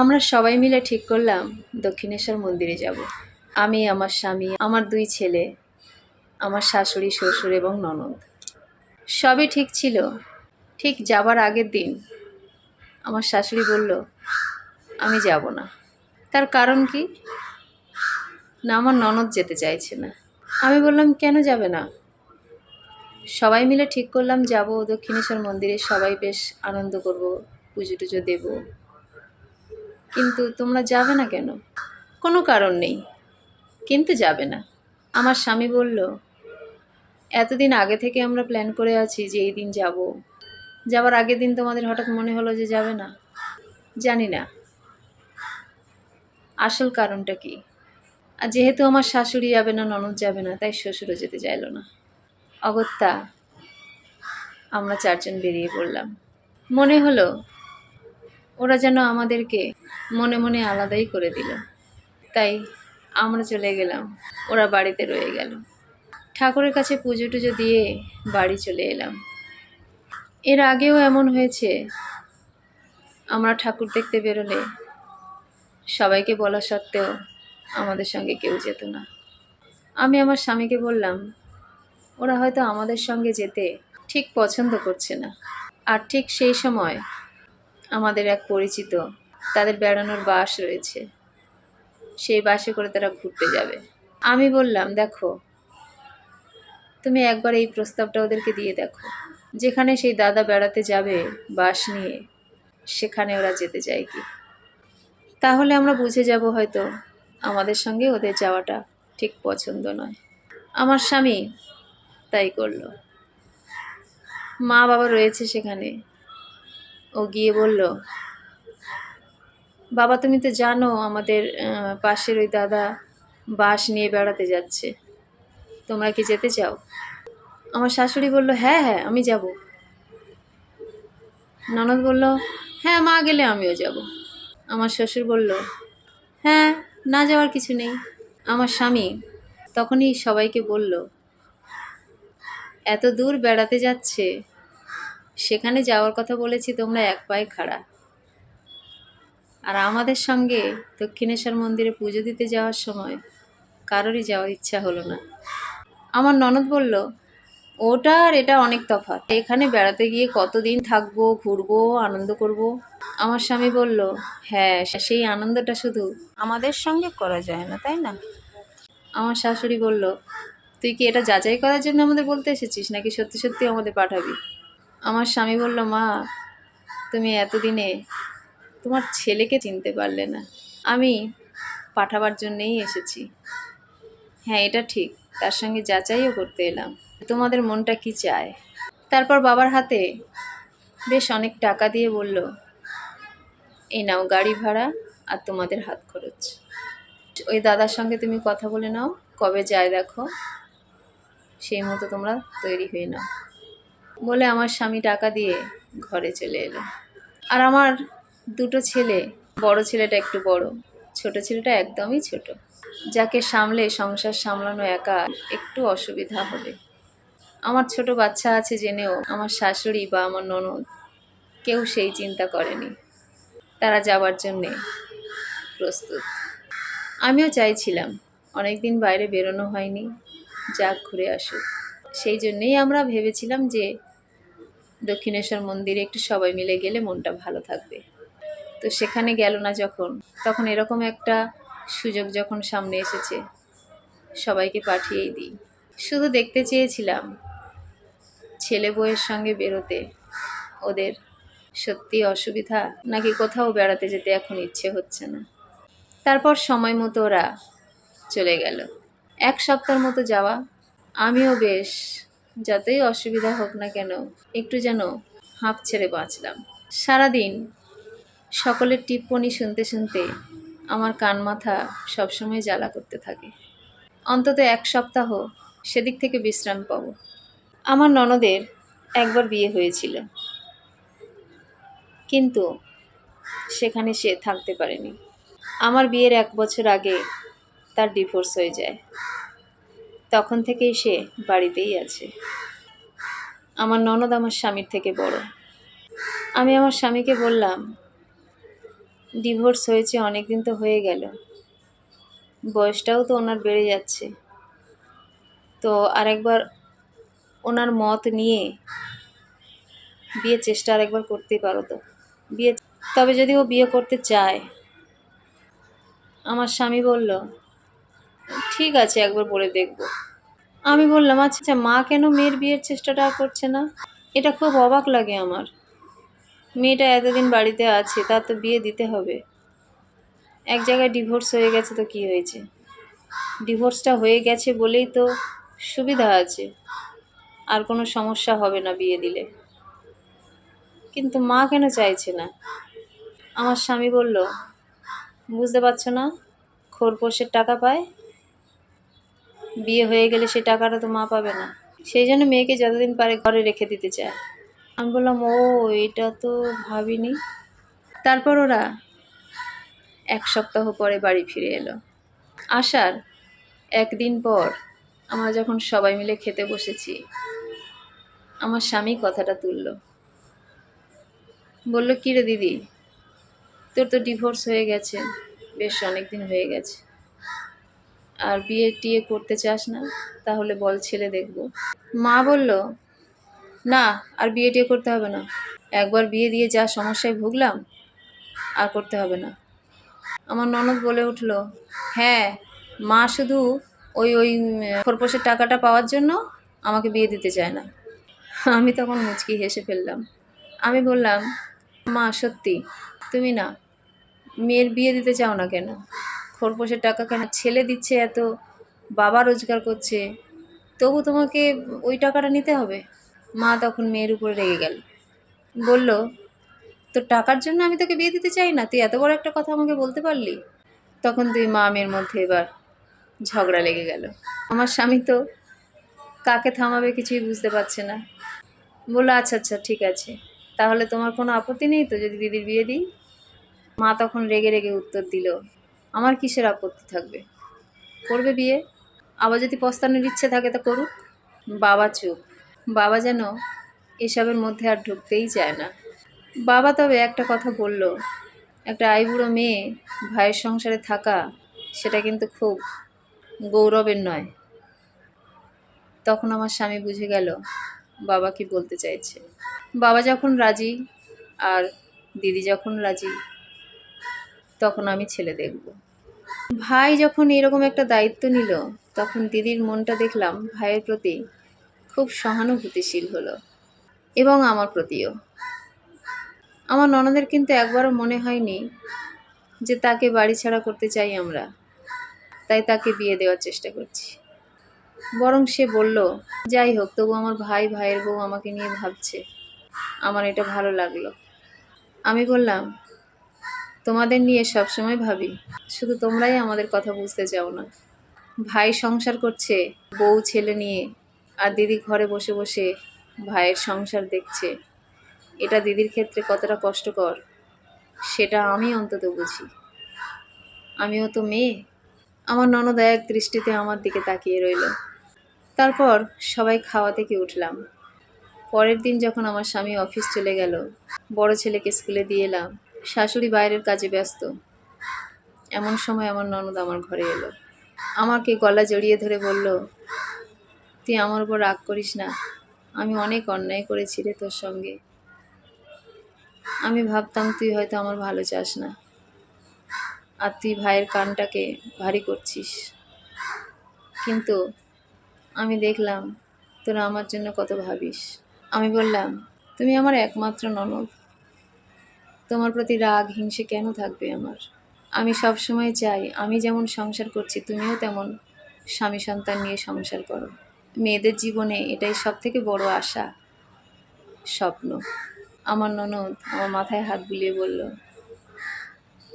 আমরা সবাই মিলে ঠিক করলাম, দক্ষিণেশ্বর মন্দিরে যাব। আমি, আমার স্বামী, আমার দুই ছেলে, আমার শাশুড়ি, শ্বশুর এবং ননদ। সবই ঠিক ছিল। ঠিক যাবার আগের দিন আমার শাশুড়ি বলল, আমি যাব না। তার কারণ কি? না, আমার ননদ যেতে চাইছে না। আমি বললাম, কেন যাবে না? সবাই মিলে ঠিক করলাম, যাব। দক্ষিণেশ্বর মন্দিরে সবাই বেশ আনন্দ করব, পুজো টুজো দেবো। কিন্তু তোমরা যাবে না কেন? কোনো কারণ নেই। কিন্তু যাবে না। আমার স্বামী বলল, এতদিন আগে থেকে আমরা প্ল্যান করে আছি যে এই দিন যাব। যাবার আগের দিন তোমাদের হঠাৎ মনে হলো যে যাবে না? জানি না। আসল কারণটা কি? আর যেহেতু আমার শাশুড়ি যাবে না, ননদ যাবে না, তাই শ্বশুরও যেতে চাইলো না। অগত্যা আমরা চারজন বেরিয়ে পড়লাম। মনে হলো ওরা যেন আমাদেরকে মনে মনে আলাদাই করে দিল। তাই আমরা চলে গেলাম। ওরা বাড়িতে রয়ে গেল। ঠাকুরের কাছে পুজো টুজো দিয়ে বাড়ি চলে এলাম। এর আগেও এমন হয়েছে। আমরা ঠাকুর দেখতে বেরোলে সবাইকে বলা সত্ত্বেও আমাদের সঙ্গে কেউ যেত না। আমি আমার স্বামীকে বললাম, ওরা হয়তো আমাদের সঙ্গে যেতে ঠিক পছন্দ করছে না। আর ঠিক সেই সময় আমাদের এক পরিচিত। তাদের বেড়ানোর বাস রয়েছে। সেই বাসে করে তারা ঘুরতে যাবে। আমি বললাম, দেখো, তুমি একবার এই প্রস্তাবটা ওদেরকে দিয়ে দেখো। যেখানে সেই দাদা বেড়াতে যাবে বাস নিয়ে, সেখানে ওরা যেতে চায় কি? তাহলে আমরা বুঝে যাব হয়তো আমাদের সঙ্গে ওদের যাওয়াটা ঠিক পছন্দ নয়। আমার স্বামী তাই করল। মা বাবা রয়েছে সেখানে। ও গিয়ে বলল, বাবা, তুমি তো জানো আমাদের পাশের ওই দাদা বাস নিয়ে বেড়াতে যাচ্ছে। তোমরা কি যেতে চাও? আমার শাশুড়ি বলল হ্যাঁ হ্যাঁ আমি যাব। ননদ বলল হ্যাঁ মা গেলে আমিও যাব। আমার শ্বশুর বলল হ্যাঁ না যাওয়ার কিছু নেই। আমার স্বামী তখনই সবাইকে বলল, এত দূর বেড়াতে যাচ্ছে সেখানে যাওয়ার কথা বলেছি, তোমরা এক পায়ে খাড়া। আর আমাদের সঙ্গে দক্ষিণেশ্বর মন্দিরে পুজো দিতে যাওয়ার সময় কারোরই যাওয়ার ইচ্ছা হলো না। আমার ননদ বলল, ওটা আর এটা অনেক তফাৎ। এখানে বেড়াতে গিয়ে কতদিন থাকব, ঘুরবো, আনন্দ করব। আমার স্বামী বলল হ্যাঁ সেই আনন্দটা শুধু আমাদের সঙ্গে করা যায় না, তাই না? আমার শাশুড়ি বলল, তুই কি এটা যাচাই করার জন্য আমাদের বলতে এসেছিস, নাকি সত্যি সত্যি আমাদের পাঠাবি? আমার স্বামী বলল, মা, তুমি এতদিনে তোমার ছেলেকে চিনতে পারলে না। আমি পাঠাবার জন্যেই এসেছি। হ্যাঁ এটা ঠিক। তার সঙ্গে যাচাইও করতে এলাম। তোমাদের মনটা কি চায়? তারপর বাবার হাতে বেশ অনেক টাকা দিয়ে বলল, এই নাও গাড়ি ভাড়া আর তোমাদের হাত খরচ। ওই দাদার সঙ্গে তুমি কথা বলে নাও। কবে যায় দেখো। সেই মতো তোমরা তৈরি হয়ে নাও। বলে আমার স্বামী টাকা দিয়ে ঘরে চলে এলো। আর আমার দুটো ছেলে, বড় ছেলেটা একটু বড়, ছোট ছেলেটা একদমই ছোট। যাকে সামলে সংসার সামলানো একা একটু অসুবিধা হবে। আমার ছোট বাচ্চা আছে জেনেও আমার শাশুড়ি বা আমার ননদ কেউ সেই চিন্তা করেনি। তারা যাবার জন্যে প্রস্তুত। আমিও চাইছিলাম অনেক দিন বাইরে বেরোনো হয়নি, যাক ঘুরে আসুক। সেই জন্যেই আমরা ভেবেছিলাম যে দক্ষিণেশ্বর মন্দিরে একটু সবাই মিলে গেলে মনটা ভালো থাকবে। তো সেখানে গেল না যখন, তখন এরকম একটা সুযোগ যখন সামনে এসেছে, সবাইকে পাঠিয়েই দিই। শুধু দেখতে চেয়েছিলাম ছেলে বউয়ের সঙ্গে বেরোতে, ওদের সত্যি অসুবিধা? নাকি কোথাও বেড়াতে যেতে এখন ইচ্ছে হচ্ছে না? তারপর সময় মতো ওরা চলে গেল। এক সপ্তাহের মতো যাওয়া, আমিও বেশ যতই অসুবিধা হোক না কেন, একটু যেন হাঁপ ছেড়ে বাঁচলাম। সারাদিন সকলের টিপ্পনি শুনতে শুনতে আমার কান মাথা সবসময় জ্বালা করতে থাকে। অন্তত এক সপ্তাহ সেদিক থেকে বিশ্রাম পাবো। আমার ননদের একবার বিয়ে হয়েছিল। কিন্তু সেখানে সে থাকতে পারেনি। আমার বিয়ের এক বছর আগে তার ডিভোর্স হয়ে যায়। তখন থেকেই সে বাড়িতেই আছে। আমার ননদ আমার স্বামীর থেকে বড়। আমি আমার স্বামীকে বললাম, ডিভোর্স হয়েছে অনেক দিন তো হয়ে গেল। বয়সটাও তো ওনার বেড়ে যাচ্ছে। তো আরেকবার ওনার মত নিয়ে বিয়ের চেষ্টা আরেকবার করতেই পারো তো। বিয়ে, তবে যদি ও বিয়ে করতে চায়, আমার স্বামী বলল ঠিক আছে, একবার বলে দেখব। আমি বললাম আচ্ছা মা কেন মেয়ের বিয়ের চেষ্টাটা করছে না? এটা খুব অবাক লাগে আমার। মেয়েটা এতদিন বাড়িতে আছে, তার তো বিয়ে দিতে হবে। এক জায়গায় ডিভোর্স হয়ে গেছে তো কি হয়েছে? ডিভোর্সটা হয়ে গেছে বলেই তো সুবিধা আছে। আর কোনো সমস্যা হবে না বিয়ে দিলে। কিন্তু মা কেন চাইছে না? আমার স্বামী বলল, বুঝতে পারছ না? খোরপোশের টাকা পায়? বিয়ে হয়ে গেলে সে টাকাটা তো মা পাবে না। সেই জন্য মেয়েকে যতদিন পারে ঘরে রেখে দিতে চায়। আমি বললাম, ও, এটা তো ভাবিনি। তারপর ওরা এক সপ্তাহ পরে বাড়ি ফিরে এলো। আসার একদিন পর আমরা যখন সবাই মিলে খেতে বসেছি, আমার স্বামী কথাটা তুললো। বলল, কী রে দিদি? তোর তো ডিভোর্স হয়ে গেছে, বেশ অনেক দিন হয়ে গেছে। আর বিয়ে টিয়ে করতে চাস না, তাহলে বল ছেলে দেখব। মা বলল, না, আর বিয়ে টিয়ে করতে হবে না। একবার বিয়ে দিয়ে যা সমস্যায় ভুগলাম, আর করতে হবে না। আমার ননদ বলে উঠল হ্যাঁ মা শুধু ওই ওই খরপোশের টাকাটা পাওয়ার জন্য আমাকে বিয়ে দিতে চায় না। আমি তখন মুচকি হেসে ফেললাম। আমি বললাম, মা, সত্যি, তুমি না, মেয়ের বিয়ে দিতে চাও না কেন? খরপোশের টাকা কেন? ছেলে দিচ্ছে এত, বাবা রোজগার করছে। তবু তোমাকে ওই টাকাটা নিতে হবে? মা তখন মেয়ের উপরে রেগে গেল। বলল তো টাকার জন্য আমি তোকে বিয়ে দিতে চাই না? তুই এত বড় একটা কথা আমাকে বলতে পারলি? তখন তুই মা মেয়ের মধ্যে এবার ঝগড়া লেগে গেল। আমার স্বামী তো কাকে থামাবে কিছুই বুঝতে পারছে না। বলল আচ্ছা আচ্ছা ঠিক আছে। তাহলে তোমার কোনো আপত্তি নেই তো যদি দিদির বিয়ে দিই? মা তখন রেগে রেগে উত্তর দিল আমার কিসের আপত্তি থাকবে? করবে বিয়ে? আবার যদি পস্তানোর ইচ্ছে থাকে তা করুক। বাবা চুপ। বাবা যেন এসবের মধ্যে আর ঢুকতেই চায় না। বাবা তবে একটা কথা বলল, একটা আইবুড়ো মেয়ে ভাইয়ের সংসারে থাকা সেটা কিন্তু খুব গৌরবের নয়। তখন আমার স্বামী বুঝে গেল বাবা কি বলতে চাইছে। বাবা যখন রাজি আর দিদি যখন রাজি, তখন আমি ছেলে দেখব। ভাই যখন এরকম একটা দায়িত্ব নিল, তখন দিদির মনটা দেখলাম ভাইয়ের প্রতি খুব সহানুভূতিশীল হলো এবং আমার প্রতিও। আমার ননদের কিন্তু একবারও মনে হয়নি যে তাকে বাড়ি ছাড়া করতে চাই আমরা। তাই তাকে বিয়ে দেওয়ার চেষ্টা করছি। বরং সে বলল, যাই হোক, তবু আমার ভাই, ভাইয়ের বউ আমাকে নিয়ে ভাবছে। আমার এটা ভালো লাগল। আমি বললাম তোমাদের নিয়ে সবসময় ভাবি। শুধু তোমরাই আমাদের কথা বুঝতে চাও না। ভাই সংসার করছে, বউ ছেলে নিয়ে, আর দিদি ঘরে বসে বসে ভাইয়ের সংসার দেখছে। এটা দিদির ক্ষেত্রে কতটা কষ্টকর, সেটা আমি অন্তত বুঝি। আমিও তো মেয়ে। আমার ননদ এক দৃষ্টিতে আমার দিকে তাকিয়ে রইল। তারপর সবাই খাওয়া থেকে উঠলাম। পরের দিন যখন আমার স্বামী অফিস চলে গেল, বড় ছেলেকে স্কুলে দিয়ে এলাম। শাশুড়ি বাইরের কাজে ব্যস্ত। এমন সময় আমার ননদ আমার ঘরে এলো। আমাকে গলা জড়িয়ে ধরে বলল, তুই আমার উপর রাগ করিস না। আমি অনেক অন্যায় করেছি রে তোর সঙ্গে। আমি ভাবতাম তুই হয়তো আমার ভালো চাস না। আর তুই ভাইয়ের কানটাকে ভারী করছিস। কিন্তু আমি দেখলাম তোরা আমার জন্য কত ভাবিস। আমি বললাম, তুমি আমার একমাত্র ননদ। তোমার প্রতি রাগ, হিংসে কেন থাকবে আমার? আমি সব সময় চাই, আমি যেমন সংসার করছি, তুমিও তেমন স্বামী সন্তান নিয়ে সংসার করো। মেয়েদের জীবনে এটাই সব থেকে বড় আশা, স্বপ্ন। আমার ননদ আমার মাথায় হাত বুলিয়ে বলল,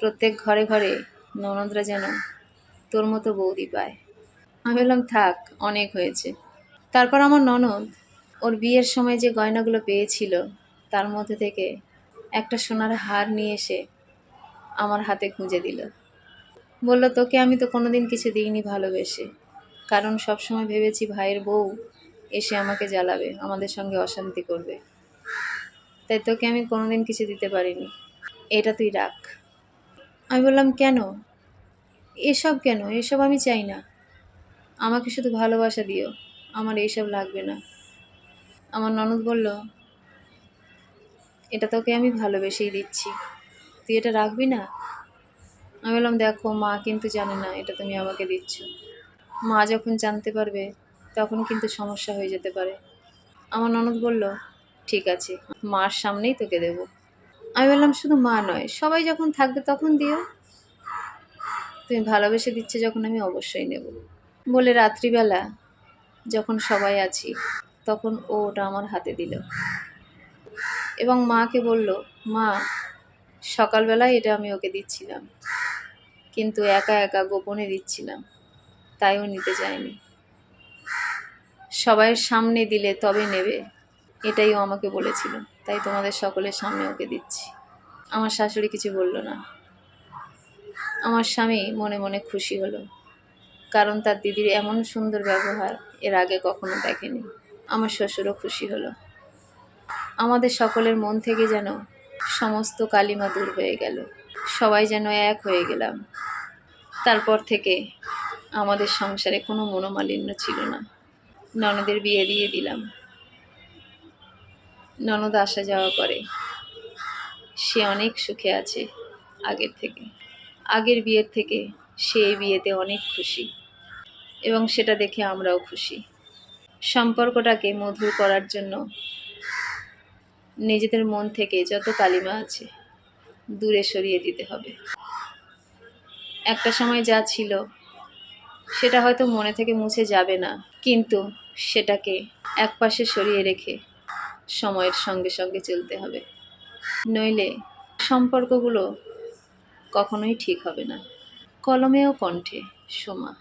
প্রত্যেক ঘরে ঘরে ননদরা যেন তোর মতো বৌদি পায়। আমি বললাম, থাক, অনেক হয়েছে। তারপর আমার ননদ ওর বিয়ের সময় যে গয়নাগুলো পেয়েছিল, তার মধ্যে থেকে একটা সোনার হার নিয়ে এসে আমার হাতে খুঁজে দিল। বলল, তোকে আমি তো কোনোদিন কিছু দিইনি ভালোবেসে। কারণ সবসময় ভেবেছি ভাইয়ের বউ এসে আমাকে জ্বালাবে, আমাদের সঙ্গে অশান্তি করবে। তাই তোকে আমি কোনোদিন কিছু দিতে পারিনি। এটা তুই রাখ। আমি বললাম, কেন? এসব কেন? এসব আমি চাই না। আমাকে শুধু ভালোবাসা দিও। আমার এইসব লাগবে না। আমার ননদ বলল এটা তোকে আমি ভালোবেসেই দিচ্ছি। তুই এটা রাখবি না? আমি বললাম, দেখো, মা কিন্তু জানে না, এটা তুমি আমাকে দিচ্ছ। মা যখন জানতে পারবে, তখন কিন্তু সমস্যা হয়ে যেতে পারে। আমার ননদ বলল, ঠিক আছে, মার সামনেই তোকে দেব। আমি বললাম, শুধু মা নয়, সবাই যখন থাকবে তখন দিও। তুমি ভালোবেসে দিচ্ছে যখন আমি অবশ্যই নেব। বলে রাত্রিবেলা যখন সবাই আছি, তখন ও ওটা আমার হাতে দিল। এবং মাকে বলল, মা, সকালবেলায় এটা আমি ওকে দিচ্ছিলাম, কিন্তু একা একা গোপনে দিচ্ছিলাম তাইও নিতে চায়নি সবাইয়ের সামনে দিলে তবে নেবে, এটাই ও আমাকে বলেছিল, তাই তোমাদের সকলের সামনে ওকে দিচ্ছি। আমার শাশুড়ি কিছু বলল না। আমার স্বামী মনে মনে খুশি হলো, কারণ তার দিদির এমন সুন্দর ব্যবহার এর আগে কখনো দেখেনি। আমার শ্বশুরও খুশি হলো। আমাদের সকলের মন থেকে যেন সমস্ত কালিমা দূর হয়ে গেল। সবাই যেন এক হয়ে গেলাম। তারপর থেকে আমাদের সংসারে কোনো মনোমালিন্য ছিল না। ননদের বিয়ে দিয়ে দিলাম। ননদ আসা যাওয়া করে। সে অনেক সুখে আছে আগের থেকে। আগের বিয়ের থেকে সে এই বিয়েতে অনেক খুশি এবং সেটা দেখে আমরাও খুশি। সম্পর্কটাকে মধুর করার জন্য নিজেদের মন থেকে যত কালিমা আছে দূরে সরিয়ে দিতে হবে। একটা সময় যা ছিল, সেটা হয়তো মনে থেকে মুছে যাবে না, কিন্তু সেটাকে একপাশে সরিয়ে রেখে সময়ের সঙ্গে সঙ্গে চলতে হবে। নইলে সম্পর্কগুলো কখনোই ঠিক হবে না। কলমেও কণ্ঠে সোমা।